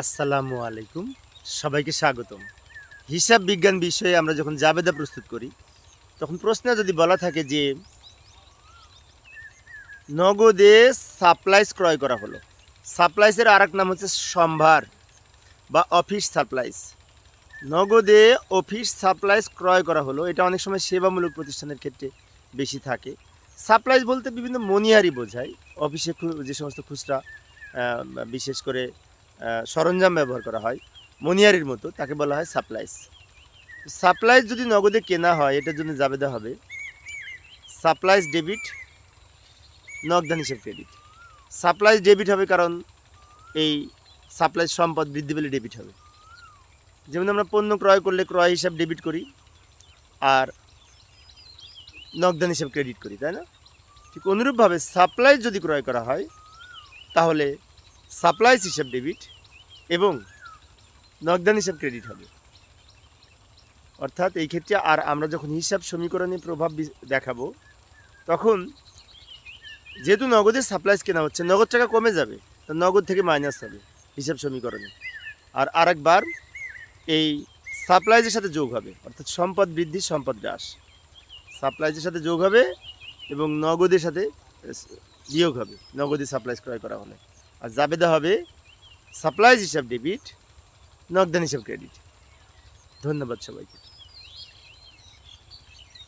আসসালামু আলাইকুম। সবাইকে স্বাগতম। হিসাব বিজ্ঞান বিষয়ে আমরা যখন জাবেদা প্রস্তুত করি, তখন প্রশ্নে যদি বলা থাকে যে, নগদে সাপ্লাইস ক্রয় করা হলো। সাপ্লাইসের আর নাম হচ্ছে সম্ভার বা অফিস সাপ্লাইস। নগদে অফিস সাপ্লাইস ক্রয় করা হলো, এটা অনেক সময় সেবামূলক প্রতিষ্ঠানের ক্ষেত্রে বেশি থাকে। সাপ্লাইস বলতে বিভিন্ন মনিহারি বোঝায়। অফিসে যে সমস্ত খুচরা বিশেষ করে সরঞ্জাম ব্যবহার করা হয়, মনিয়ারির মতো, তাকে বলা হয় সাপ্লাইস। সাপ্লাইস যদি নগদে কেনা হয়, এটার জন্য জাবেদা হবে সাপ্লাইস ডেবিট, নগদান হিসেব ক্রেডিট। সাপ্লাইস ডেবিট হবে কারণ এই সাপ্লাইস সম্পদ বৃদ্ধি পেলে ডেবিট হবে। যেমন আমরা পণ্য ক্রয় করলে ক্রয় হিসাব ডেবিট করি, আর নগদান হিসাব ক্রেডিট করি, তাই না? ঠিক অনুরূপভাবে সাপ্লাইস যদি ক্রয় করা হয়, তাহলে সাপ্লাইস হিসাব ডেবিট এবং নগদান হিসাব ক্রেডিট হবে। অর্থাৎ এই ক্ষেত্রে আর আমরা যখন হিসাব সমীকরণে প্রভাব দেখাবো, তখন যেহেতু নগদের সাপ্লাইস কেনা হচ্ছে, নগদ টাকা কমে যাবে, তো নগদ থেকে মাইনাস হবে হিসাব সমীকরণে। আর আরেকবার এই সাপ্লাইজের সাথে যোগ হবে, অর্থাৎ সম্পদ বৃদ্ধি, সম্পদ হ্রাস। সাপ্লাইজের সাথে যোগ হবে এবং নগদের সাথে বিয়োগ হবে, নগদে সাপ্লাইজ ক্রয় করা হলে। আর জাবেদা হবে সাপ্লাইজ হিসাব ডেবিট নগদান হিসাব ক্রেডিট ধন্যবাদ সবাইকে।